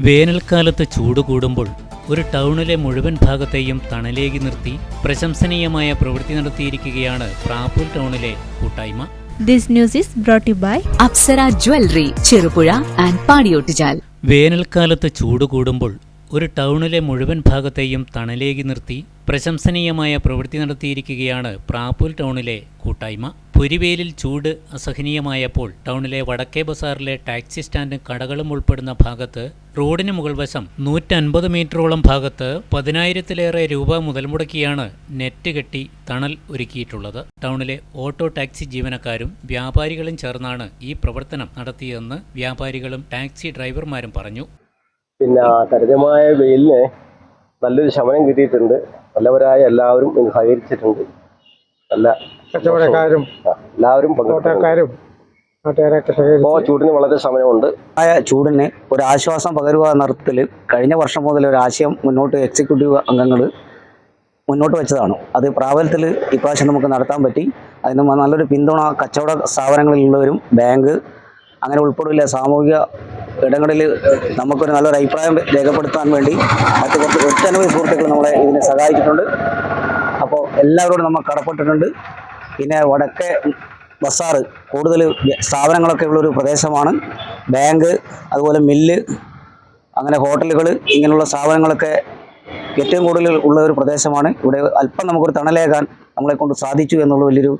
വേനൽക്കാലത്ത് ചൂട് കൂടുമ്പോൾ ഒരു ടൗണിലെ മുഴുവൻ ഭാഗത്തെയും തണലേകി നിർത്തി പ്രശംസനീയമായ പ്രവൃത്തി നടത്തിയിരിക്കുകയാണ് പ്രാപ്പൂൽ ടൗണിലെ കൂട്ടായ്മ. This news is brought by you by Apsara jewellery Cherupuzha and Padiyottuchal. വേനൽക്കാലത്ത് ചൂട് കൂടുമ്പോൾ ഒരു ടൗണിലെ മുഴുവൻ ഭാഗത്തെയും തണലേകി നിർത്തി പ്രശംസനീയമായ പ്രവൃത്തി നടത്തിയിരിക്കുകയാണ് പ്രാപ്പൂൽ ടൗണിലെ കൂട്ടായ്മ. പുരിവേലിൽ ചൂട് അസഹനീയമായപ്പോൾ ടൗണിലെ വടക്കേ ബസാറിലെ ടാക്സി സ്റ്റാൻഡും കടകളും ഉൾപ്പെടുന്ന ഭാഗത്ത് റോഡിന് മുകൾ വശം നൂറ്റൻപത് മീറ്ററോളം ഭാഗത്ത് പതിനായിരത്തിലേറെ രൂപ മുതൽ മുടക്കിയാണ് നെറ്റ് കെട്ടി തണൽ ഒരുക്കിയിട്ടുള്ളത്. ടൗണിലെ ഓട്ടോ ടാക്സി ജീവനക്കാരും വ്യാപാരികളും ചേർന്നാണ് ഈ പ്രവർത്തനം നടത്തിയതെന്ന് വ്യാപാരികളും ടാക്സി ഡ്രൈവർമാരും പറഞ്ഞു. പിന്നെ ആ കഠിനമായ വെയിലിന് നല്ലൊരു ശമനം കിട്ടിയിട്ടുണ്ട്. നല്ലവരായ എല്ലാവരും സഹകരിച്ചിട്ടുണ്ട്. നല്ല കച്ചവടക്കാരും എല്ലാവരും ഇപ്പോൾ ചൂടിന് വളരെ ശമനമുണ്ട് ആയ ചൂടിന് ഒരു ആശ്വാസം പകരുക എന്ന അർത്ഥത്തിൽ കഴിഞ്ഞ വർഷം മുതൽ ഒരു ആശയം മുന്നോട്ട് എക്സിക്യൂട്ടീവ് അംഗങ്ങൾ മുന്നോട്ട് വെച്ചതാണ്. അത് പ്രാബല്യത്തിൽ ഇപ്രാവശ്യം നമുക്ക് നടത്താൻ പറ്റി. അതിന് നല്ലൊരു പിന്തുണ കച്ചവട സ്ഥാപനങ്ങളിലുള്ളവരും ബാങ്ക് അങ്ങനെ ഉൾപ്പെടില്ല സാമൂഹിക ഇടങ്ങളിൽ നമുക്കൊരു നല്ലൊരു അഭിപ്രായം രേഖപ്പെടുത്താൻ വേണ്ടി മറ്റു കുറച്ച് ഒട്ടനവധി സുഹൃത്തുക്കൾ നമ്മളെ ഇതിനെ സഹായിച്ചിട്ടുണ്ട്. അപ്പോൾ എല്ലാവരോടും നമ്മൾ കടപ്പെട്ടിട്ടുണ്ട്. പിന്നെ വടക്കേ ബസാറ്. കൂടുതൽ സ്ഥാപനങ്ങളൊക്കെ ഉള്ളൊരു പ്രദേശമാണ്. ബാങ്ക് അതുപോലെ മില്ല് അങ്ങനെ ഹോട്ടലുകൾ ഇങ്ങനെയുള്ള സ്ഥാപനങ്ങളൊക്കെ ഏറ്റവും കൂടുതൽ ഉള്ള ഒരു പ്രദേശമാണ്. ഇവിടെ അല്പം നമുക്കൊരു തണലേകാൻ നമ്മളെ കൊണ്ട് സാധിച്ചു എന്നുള്ള വലിയൊരു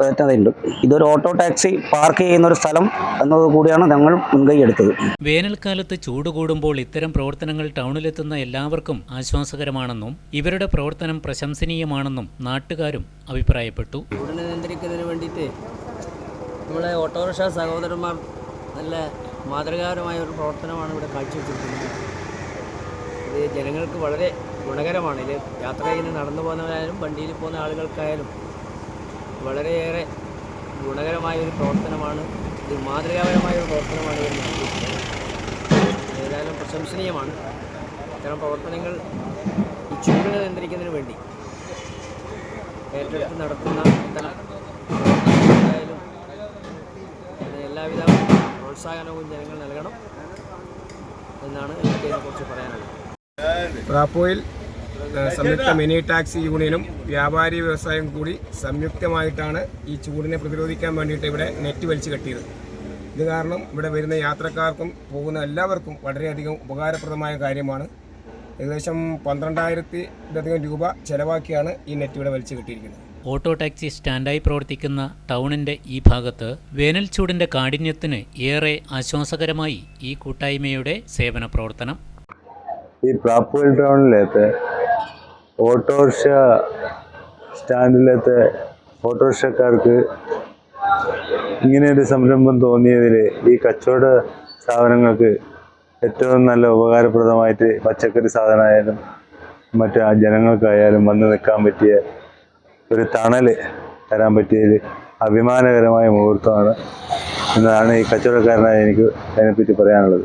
പ്രയത്നതയുണ്ട് ഇതൊരു ഓട്ടോ ടാക്സി പാർക്ക് ചെയ്യുന്ന ഒരു സ്ഥലം എന്നത് കൂടിയാണ് ഞങ്ങൾ മുൻകൈ എടുത്തത്. വേനൽക്കാലത്ത് ചൂട് കൂടുമ്പോൾ ഇത്തരം പ്രവർത്തനങ്ങൾ ടൗണിലെത്തുന്ന എല്ലാവർക്കും ആശ്വാസകരമാണെന്നും ഇവരുടെ പ്രവർത്തനം പ്രശംസനീയമാണെന്നും നാട്ടുകാരും അഭിപ്രായപ്പെട്ടു. ചൂടിനെ നിയന്ത്രിക്കുന്നതിന് വേണ്ടിയിട്ട് നമ്മളെ ഓട്ടോറിക്ഷ സഹോദരന്മാർ നല്ല മാതൃകാപരമായ ഒരു പ്രവർത്തനമാണ് ഇവിടെ കാഴ്ചവെച്ചിരിക്കുന്നത്. ഇത് ജനങ്ങൾക്ക് വളരെ ഗുണകരമാണ്. ഇത് യാത്ര ചെയ്യുന്ന നടന്നു പോകുന്നവരായാലും വണ്ടിയിൽ പോകുന്ന ആളുകൾക്കായാലും വളരെയേറെ ഗുണകരമായ ഒരു പ്രവർത്തനമാണ് ഇത് മാതൃകാപരമായ ഒരു പ്രവർത്തനമാണ് ഇവർ നടത്തിയിട്ടുള്ളത് ഏതായാലും പ്രശംസനീയമാണ്. ഇത്തരം പ്രവർത്തനങ്ങൾ ഈ ചൂടിനെ നിയന്ത്രിക്കുന്നതിന് വേണ്ടി ഏറ്റെടുത്ത് നടത്തുന്ന ഇത്തരം എല്ലാവിധ പ്രോത്സാഹനവും ജനങ്ങൾ നൽകണം എന്നാണ് എനിക്ക് ഇതിനെക്കുറിച്ച് പറയാനുള്ളത്. റാപ്പോയിൽ സംയുക്ത മിനി ടാക്സി യൂണിയനും വ്യാപാരി വ്യവസായവും കൂടി സംയുക്തമായിട്ടാണ് ഈ ചൂടിനെ പ്രതിരോധിക്കാൻ വേണ്ടിയിട്ട് ഇവിടെ നെറ്റ് വലിച്ചു കെട്ടിയത്. ഇത് കാരണം ഇവിടെ വരുന്ന യാത്രക്കാർക്കും പോകുന്ന എല്ലാവർക്കും വളരെയധികം ഉപകാരപ്രദമായ കാര്യമാണ്. ഏകദേശം പന്ത്രണ്ടായിരത്തിലധികം രൂപ ചെലവാക്കിയാണ് ഈ നെറ്റ് ഇവിടെ വലിച്ചു കെട്ടിയിരിക്കുന്നത്. ഓട്ടോ ടാക്സി സ്റ്റാൻഡായി പ്രവർത്തിക്കുന്ന ടൗണിന്റെ ഈ ഭാഗത്ത് വേനൽ ചൂടിന്റെ കാഠിന്യത്തിന് ഏറെ ആശ്വാസകരമായി ഈ കൂട്ടായ്മയുടെ സേവന പ്രവർത്തനം. ഈ പ്രാപ്പുവൽ ടൗണിലത്തെ ഓട്ടോറിക്ഷ സ്റ്റാൻഡിലത്തെ ഓട്ടോറിക്ഷക്കാർക്ക് ഇങ്ങനെയൊരു സംരംഭം തോന്നിയതിൽ ഈ കച്ചവട സ്ഥാപനങ്ങൾക്ക് ഏറ്റവും നല്ല ഉപകാരപ്രദമായിട്ട് പച്ചക്കറി സാധനമായാലും മറ്റു ആ ജനങ്ങൾക്കായാലും വന്ന് നിൽക്കാൻ പറ്റിയ ഒരു തണൽ തരാൻ പറ്റിയതിൽ അഭിമാനകരമായ മുഹൂർത്തമാണ്. എന്നതാണ് ഈ കച്ചവടക്കാരനായ എനിക്ക് അതിനെപ്പറ്റി പറയാനുള്ളത്.